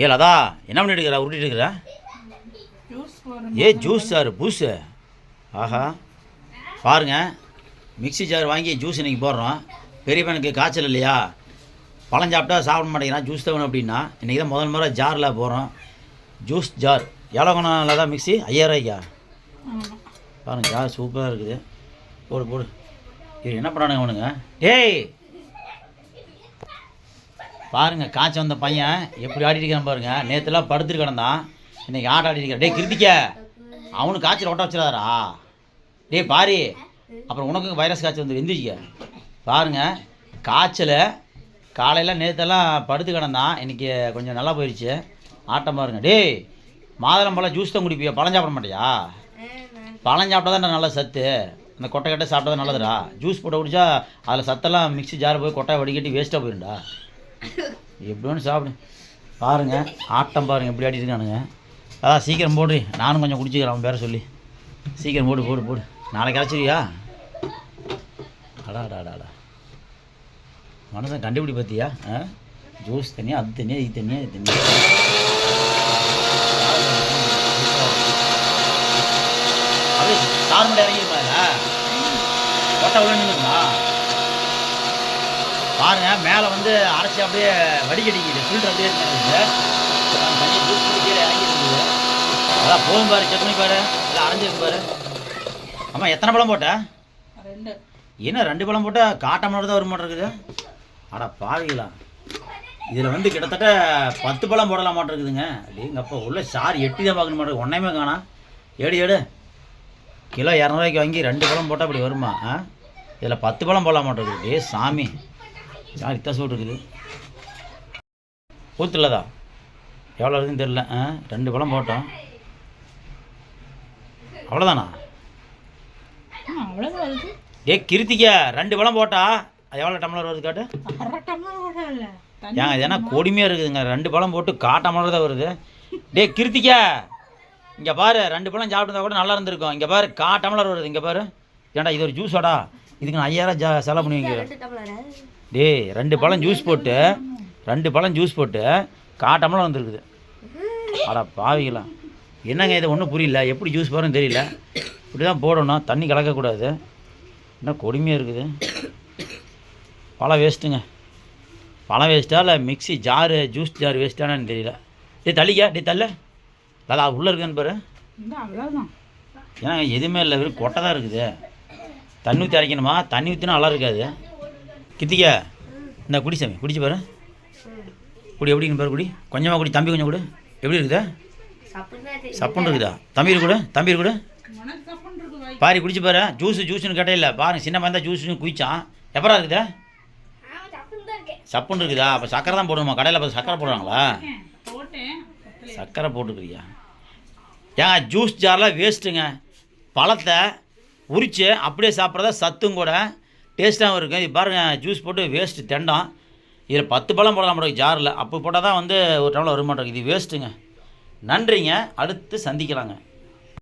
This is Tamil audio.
ஏ லதா என்ன பண்ணிட்டு இருக்கிறா? உருட்டிட்டு இருக்கிறா? ஏ ஜூஸ் சார் பூஸு ஆஹா. பாருங்க. மிக்ஸி ஜார் வாங்கி ஜூஸ் இன்னைக்கு போடுறோம். பெரிய பையனுக்கு காய்ச்சல் இல்லையா? பழம் சாப்பிட்டா சாப்பிட மாட்டேங்கிறான். ஜூஸ் தான் வேணும் அப்படின்னா. இன்றைக்கி தான் முதல் முறை ஜாரில் போகிறோம் ஜூஸ் ஜார் எவ்வளோ குணம் தான் மிக்ஸி? ஐயாயிரூவாய்க்கா ஆமாம் பாருங்க ஜார் சூப்பராக இருக்குது. போடு போடு. இது என்ன பண்ணானுங்க அவனுங்க? ஏய் பாருங்க காய்ச்ச வந்த பையன் எப்படி ஆடிட்டு இருக்கிறான் பாருங்க. நேற்றுலாம் படுத்துட்டு கிடந்தான். இன்றைக்கி ஆட ஆடிட்டு இருக்கிறான் டேய் கிருத்திக்க அவனுக்கு காய்ச்சல் ஒட்ட வச்சிடாதரா டேய் பாரி. அப்புறம் உனக்கு வைரஸ் காய்ச்சல் வந்து எந்திரிக்க. பாருங்க காய்ச்சல் காலையில் நேற்றெல்லாம் படுத்து கிடந்தான். இன்றைக்கி கொஞ்சம் நல்லா போயிடுச்சு ஆட்டம் பாருங்க. டேய் மாதுளம்பழம் ஜூஸ் தான் குடிப்பியா? பழம் சாப்பிட மாட்டியா? பழம் சாப்பிட்டா தான் நல்ல சத்து. அந்த கொட்டை கட்டை சாப்பிட்டா தான் நல்லதுடா. ஜூஸ் போட்டு குடிச்சா அதில் சத்தெல்லாம் மிக்ஸி ஜார் போய் கொட்டை வடிகட்டி வேஸ்ட்டாக போயிரும்டா. எப்படின்னு சாப்பிடு. பாருங்க ஆட்டம் பாருங்க எப்படி ஆடிட்டு இருக்கானுங்க. அதான் சீக்கிரம் போடு. நானும் கொஞ்சம் குடிச்சிக்கிறேன் அவன் பேரை சொல்லி. சீக்கிரம் போடு போடு போடு. நாளைக்கு அழைச்சிரியா அடா அடா அடா மனசன் கண்டுபிடி பார்த்தியா ஆ? ஜூஸ் தனியாக அது தனியாக இது தனியாக இது தனியாக அப்படியே சார் மட்டும் இறங்கிருப்பாங்க பாருங்க மேலே வந்து அரைச்சி அப்படியே வடிகட்டிக்குது. ஃபில்டர் அப்படியே இருக்குது தண்ணி ஜூஸ் பண்ணி கீழே இறங்கி இருக்குது. அதான் போகும் பாரு செக் பண்ணி பாரு. இல்லை அரைஞ்சிருக்கு பாரு. அம்மா எத்தனை பழம் போட்ட? ரெண்டு. என்ன ரெண்டு பழம் போட்டால் காட்டாமல் தான் வர மாட்டேருக்குது அட பாவிங்களா இதில் வந்து கிட்டத்தட்ட பத்து பழம் போடலாம் மாட்டேருக்குதுங்க அப்படிங்கப்பா உள்ள சார் எட்டி தான் பார்க்கணும் மாட்டேங்குது ஒன்றையுமே காணாம் ஏடு ஏடு கிலோ இரநூறுவாய்க்கு வாங்கி ரெண்டு பழம் போட்டால் அப்படி வருமா ஆ? இதில் பத்து பழம் போடலாம் மாட்டேங்குது டே சாமி. சார் இத்தா சூடு இருக்குது ஊத்துலதா? எவ்வளோ இருக்குன்னு தெரில ஆ ரெண்டு பழம் போட்டோம். அவ்வளோதானா டே கிருத்திக்க ரெண்டு பழம் போட்டா அது எவ்வளோ டம்ளர் வருது காட்டு? ஏங்க என்ன கொடுமையாக இருக்குதுங்க. ரெண்டு பழம் போட்டு காட்டாமல் தான் வருது. டே கிருத்திக்க இங்கே பாரு ரெண்டு பழம் சாப்பிட்டதா கூட நல்லா இருந்திருக்கும். இங்கே பாரு கா டம்ளர் வருது. இங்கே பாரு. ஏன்டா இது ஒரு ஜூஸோடா இதுக்கு நான் ஐயாயிரம் செலவு பண்ணுவீங்க டேய் ரெண்டு பழம் ஜூஸ் போட்டு ரெண்டு பழம் ஜூஸ் போட்டு கா டம்ளர் வந்துருக்குது. அட பாவிங்களா என்னங்க இது ஒன்றும் புரியல. எப்படி ஜூஸ் போகிறோன்னு தெரியல. இப்படி தான் போடணும். தண்ணி கலக்கக்கூடாது. என்ன கொடுமையாக இருக்குது. பழம் வேஸ்ட்டுங்க பழம் வேஸ்ட்டா இல்லை மிக்ஸி ஜாரு ஜூஸ் ஜார் வேஸ்ட்டானு தெரியல. டேய் தள்ளிக்க. டேய் தள்ள. அது உள்ளே இருக்குன்னு பாரு. ஏன்னா எதுவுமே இல்லை வெறும் கொட்டை தான் இருக்குது. தண்ணி ஊற்றி அரைக்கணுமா? தண்ணி ஊற்றினா நல்லா இருக்காது. கித்திக்க இந்த குடி சாமி குடிச்சு பாரு. குடி எப்படி பாரு குடி. கொஞ்சமாக குடி தம்பி கொஞ்சம் கூடு. எப்படி இருக்குதா? சப்புன்னு இருக்குதா? தம்பி இருக்கு கூட தம்பி இருக்கு கூட. குடிச்சு பாரு. ஜூஸ் ஜூஸ்னு கேட்டே இல்லை. பாருங்க சின்ன மாதிரி தான் ஜூஸ்னு குடிச்சான் எப்பரா இருக்குதா? சப்புன்னு இருக்குதா? அப்போ சக்கரை தான் போடணுமா? கடையில் அப்போ சக்கரை போடுறாங்களா? சக்கரை போட்டுக்கிறியா? ஏங்க ஜூஸ் ஜாரில் வேஸ்ட்டுங்க பழத்தை உரித்து அப்படியே சாப்பிட்றதா சத்தும் கூட டேஸ்ட்டாகவும் இருக்கும் இது பாருங்கள் ஜூஸ் போட்டு வேஸ்ட்டு தெண்டம் இதில் பத்து பழம் போடலாம் மாட்டேங்குது ஜாரில் அப்போ போட்டால் தான் வந்து ஒரு டம்ளர் வர மாட்டேங்குது இது வேஸ்ட்டுங்க நன்றிங்க. அடுத்து சந்திக்கலாங்க.